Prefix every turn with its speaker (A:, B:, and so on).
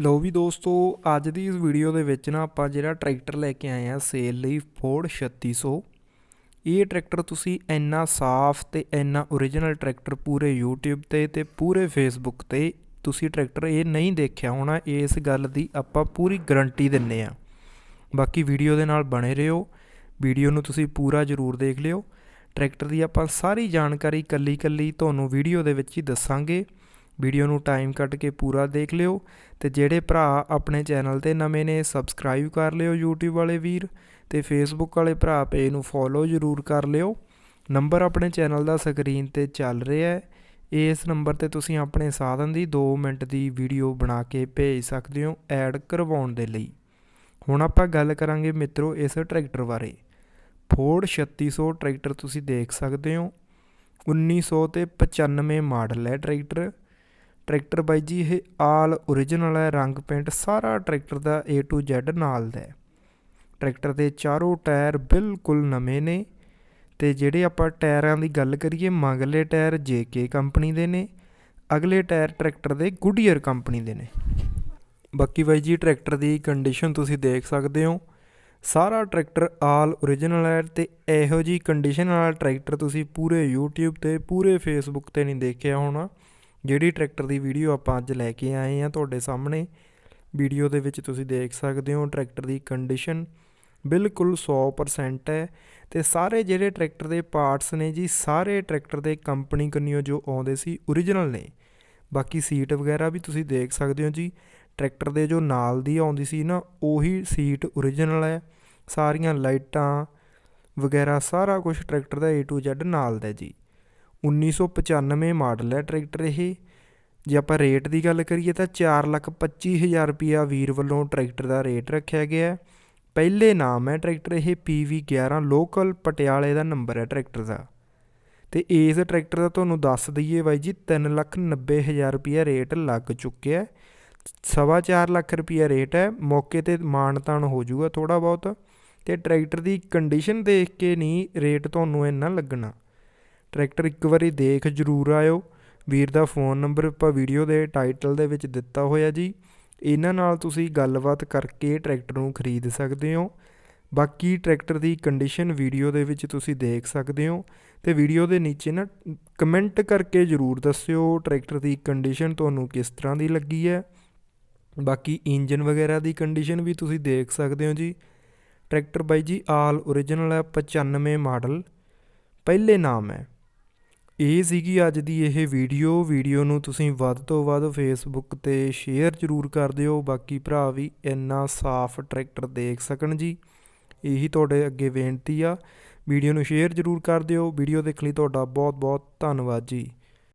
A: ਲਓ ਵੀ ਦੋਸਤੋ, ਅੱਜ ਦੀ ਇਸ ਵੀਡੀਓ ਦੇ ਵਿੱਚ ਨਾ ਆਪਾਂ ਜਿਹੜਾ ਟਰੈਕਟਰ ਲੈ ਕੇ ਆਏ ਆ ਸੇਲ ਲਈ ਫੋਰਡ 3600 ਇਹ ਟਰੈਕਟਰ ਤੁਸੀਂ ਇੰਨਾ ਸਾਫ਼ ਤੇ ਇੰਨਾ origignal ਟਰੈਕਟਰ ਪੂਰੇ YouTube ਤੇ ਤੇ ਪੂਰੇ Facebook ਤੇ ਤੁਸੀਂ ਟਰੈਕਟਰ ਇਹ ਨਹੀਂ ਦੇਖਿਆ ਹੋਣਾ, ਇਸ ਗੱਲ ਦੀ ਆਪਾਂ ਪੂਰੀ ਗਾਰੰਟੀ ਦਿੰਨੇ ਆ। ਬਾਕੀ ਵੀਡੀਓ ਦੇ ਨਾਲ ਬਣੇ ਰਹੋ ਵੀਡੀਓ ਨੂੰ ਤੁਸੀਂ ਪੂਰਾ ਜ਼ਰੂਰ ਦੇਖ ਲਿਓ। ਟਰੈਕਟਰ ਦੀ ਆਪਾਂ ਸਾਰੀ ਜਾਣਕਾਰੀ ਕੱਲੀ ਕੱਲੀ ਤੁਹਾਨੂੰ ਵੀਡੀਓ ਦੇ ਵਿੱਚ ਹੀ ਦੱਸਾਂਗੇ। ਵੀਡੀਓ ਨੂੰ ਟਾਈਮ ਕੱਢ ਕੇ ਪੂਰਾ ਦੇਖ ਲਿਓ ਅਤੇ ਜਿਹੜੇ ਭਰਾ ਆਪਣੇ ਚੈਨਲ ਤੇ ਨਵੇਂ ਨੇ, ਸਬਸਕ੍ਰਾਈਬ ਕਰ ਲਿਓ YouTube ਵਾਲੇ ਵੀਰ ਅਤੇ ਫੇਸਬੁੱਕ ਵਾਲੇ ਭਰਾ ਪੇਜ ਨੂੰ ਫੋਲੋ ਜ਼ਰੂਰ ਕਰ ਲਿਓ। ਨੰਬਰ ਆਪਣੇ ਚੈਨਲ ਦਾ ਸਕਰੀਨ ਤੇ ਚੱਲ ਰਿਹਾ ਹੈ। ਇਸ ਨੰਬਰ ਤੇ ਤੁਸੀਂ ਆਪਣੇ ਸਾਧਨ ਦੀ 2 ਮਿੰਟ ਦੀ ਵੀਡੀਓ ਬਣਾ ਕੇ ਭੇਜ ਸਕਦੇ ਹੋ ਐਡ ਕਰਵਾਉਣ ਦੇ ਲਈ। ਹੁਣ ਆਪਾਂ ਗੱਲ ਕਰਾਂਗੇ ਮਿੱਤਰੋ ਇਸ ਟਰੈਕਟਰ ਬਾਰੇ। ਫੋਰਡ 3600 ਟਰੈਕਟਰ ਤੁਸੀਂ ਦੇਖ ਸਕਦੇ ਹੋ। 1900 ਤੇ 95 ਮਾਡਲ ਹੈ ਟਰੈਕਟਰ। ਟਰੈਕਟਰ ਬਾਈ ਜੀ, ਇਹ ਆਲ origignal ਹੈ, ਰੰਗ ਪੇਂਟ ਸਾਰਾ ਟਰੈਕਟਰ ਦਾ A to Z ਨਾਲ ਦਾ ਹੈ। ਟਰੈਕਟਰ ਦੇ ਚਾਰੋਂ ਟਾਇਰ ਬਿਲਕੁਲ ਨਵੇਂ ਨੇ ਤੇ ਜਿਹੜੇ ਆਪਾਂ ਟਾਇਰਾਂ ਦੀ ਗੱਲ ਕਰੀਏ ਮਗਲੇ ਟਾਇਰ JK ਕੰਪਨੀ ਦੇ ਨੇ, ਅਗਲੇ ਟਾਇਰ ਟਰੈਕਟਰ ਦੇ ਗੁੱਡੀਅਰ ਕੰਪਨੀ ਦੇ ਨੇ। ਬਾਕੀ ਬਾਈ ਜੀ, ਟਰੈਕਟਰ ਦੀ ਕੰਡੀਸ਼ਨ ਤੁਸੀਂ ਦੇਖ ਸਕਦੇ ਹੋ। ਸਾਰਾ ਟਰੈਕਟਰ ਆਲ origignal ਹੈ ਤੇ ਇਹੋ ਜੀ ਕੰਡੀਸ਼ਨ ਵਾਲਾ ਟਰੈਕਟਰ ਤੁਸੀਂ ਪੂਰੇ YouTube ਤੇ, ਪੂਰੇ Facebook ਤੇ ਨਹੀਂ ਦੇਖਿਆ ਹੋਣਾ। ਜਿਹੜੀ ਟਰੈਕਟਰ ਦੀ ਵੀਡੀਓ ਆਪਾਂ ਅੱਜ ਲੈ ਕੇ ਆਏ ਹਾਂ ਤੁਹਾਡੇ ਸਾਹਮਣੇ, ਵੀਡੀਓ ਦੇ ਵਿੱਚ ਤੁਸੀਂ ਦੇਖ ਸਕਦੇ ਹੋ ਟਰੈਕਟਰ ਦੀ ਕੰਡੀਸ਼ਨ ਬਿਲਕੁਲ 100% ਹੈ ਤੇ ਸਾਰੇ ਜਿਹੜੇ ਟਰੈਕਟਰ ਦੇ ਪਾਰਟਸ ਨੇ ਜੀ, ਸਾਰੇ ਟਰੈਕਟਰ ਦੇ ਕੰਪਨੀ ਕੰਨਿਓ ਜੋ ਆਉਂਦੇ ਸੀ origignal ਨੇ। ਬਾਕੀ ਸੀਟ ਵਗੈਰਾ ਵੀ ਤੁਸੀਂ ਦੇਖ ਸਕਦੇ ਹੋ ਜੀ, ਟਰੈਕਟਰ ਦੇ ਜੋ ਨਾਲ ਦੀ ਆਉਂਦੀ ਸੀ ਨਾ, ਉਹੀ ਸੀਟ origignal ਹੈ। ਸਾਰੀਆਂ ਲਾਈਟਾਂ ਵਗੈਰਾ ਸਾਰਾ ਕੁਝ ਟਰੈਕਟਰ ਦਾ A to Z ਨਾਲ ਦਾ ਜੀ। 1995 ਮਾਡਲ ਹੈ ਟਰੈਕਟਰ ਇਹ। ਜੇ ਆਪਾਂ ਰੇਟ ਦੀ ਗੱਲ ਕਰੀਏ ਤਾਂ ਚਾਰ ਲੱਖ ਪੱਚੀ ਹਜ਼ਾਰ ਰੁਪਈਆ ਵੀਰ ਵੱਲੋਂ ਟਰੈਕਟਰ ਦਾ ਰੇਟ ਰੱਖਿਆ ਗਿਆ ਹੈ। ਪਹਿਲੇ ਨਾਮ ਹੈ ਟਰੈਕਟਰ ਇਹ PV11 ਲੋਕਲ ਪਟਿਆਲੇ ਦਾ ਨੰਬਰ ਹੈ ਟਰੈਕਟਰ ਦਾ। ਤੇ ਇਸ ਟਰੈਕਟਰ ਦਾ ਤੁਹਾਨੂੰ ਦੱਸ ਦਈਏ ਬਾਈ ਜੀ 390000 ਰੁਪਿਆ ਰੇਟ ਲੱਗ ਚੁੱਕਿਆ ਸਵਾ ਚਾਰ ਲੱਖ ਰੁਪਿਆ ਰੇਟ ਹੈ, ਮੌਕੇ ਤੇ ਮਾਨਤਾਨ ਹੋ ਜਾਊਗਾ ਥੋੜਾ ਬਹੁਤ। ਤੇ ਟਰੈਕਟਰ ਦੀ ਕੰਡੀਸ਼ਨ ਦੇਖ ਕੇ ਨਹੀਂ ਰੇਟ ਤੁਹਾਨੂੰ ਇੰਨਾ ਲੱਗਣਾ। ਟਰੈਕਟਰ ਇੱਕ ਵਾਰੀ ਦੇਖ ਜ਼ਰੂਰ ਆਇਓ। ਵੀਰ ਦਾ ਫੋਨ ਨੰਬਰ ਆਪਾਂ ਵੀਡੀਓ ਦੇ ਟਾਈਟਲ ਦੇ ਵਿੱਚ ਦਿੱਤਾ ਹੋਇਆ ਜੀ। ਇਹਨਾਂ ਨਾਲ ਤੁਸੀਂ ਗੱਲਬਾਤ ਕਰਕੇ ਟਰੈਕਟਰ ਨੂੰ ਖਰੀਦ ਸਕਦੇ ਹੋ। ਬਾਕੀ ਟਰੈਕਟਰ ਦੀ ਕੰਡੀਸ਼ਨ ਵੀਡੀਓ ਦੇ ਵਿੱਚ ਤੁਸੀਂ ਦੇਖ ਸਕਦੇ ਹੋ। ਤੇ ਵੀਡੀਓ ਦੇ ਨੀਚੇ ਨਾ ਕਮੈਂਟ ਕਰਕੇ ਜ਼ਰੂਰ ਦੱਸਿਓ ਟਰੈਕਟਰ ਦੀ ਕੰਡੀਸ਼ਨ ਤੁਹਾਨੂੰ ਕਿਸ ਤਰ੍ਹਾਂ ਦੀ ਲੱਗੀ ਹੈ। ਬਾਕੀ ਇੰਜਨ ਵਗੈਰਾ ਦੀ ਕੰਡੀਸ਼ਨ ਵੀ ਤੁਸੀਂ ਦੇਖ ਸਕਦੇ ਹੋ ਜੀ। ਟਰੈਕਟਰ ਬਾਈ ਜੀ, ਆਲ origignal ਹੈ 95 ਮਾਡਲ। ਪਹਿਲੇ ਨਾਮ ਹੈ। ਇਹ ਸੀਗੀ ਅੱਜ ਦੀ ਇਹ ਵੀਡੀਓ। ਵੀਡੀਓ ਨੂੰ ਤੁਸੀਂ ਵੱਧ ਤੋਂ ਵੱਧ ਫੇਸਬੁੱਕ ਤੇ ਸ਼ੇਅਰ ਜ਼ਰੂਰ ਕਰ ਦਿਓ। ਬਾਕੀ ਭਰਾ ਵੀ ਇੰਨਾ ਸਾਫ਼ ਟਰੈਕਟਰ ਦੇਖ ਸਕਣ ਜੀ। ਇਹੀ ਤੁਹਾਡੇ ਅੱਗੇ ਬੇਨਤੀ ਆ। ਵੀਡੀਓ ਨੂੰ ਸ਼ੇਅਰ ਜ਼ਰੂਰ ਕਰ ਦਿਓ। ਵੀਡੀਓ ਦੇਖਣ ਲਈ ਤੁਹਾਡਾ ਬਹੁਤ ਬਹੁਤ ਧੰਨਵਾਦ ਜੀ।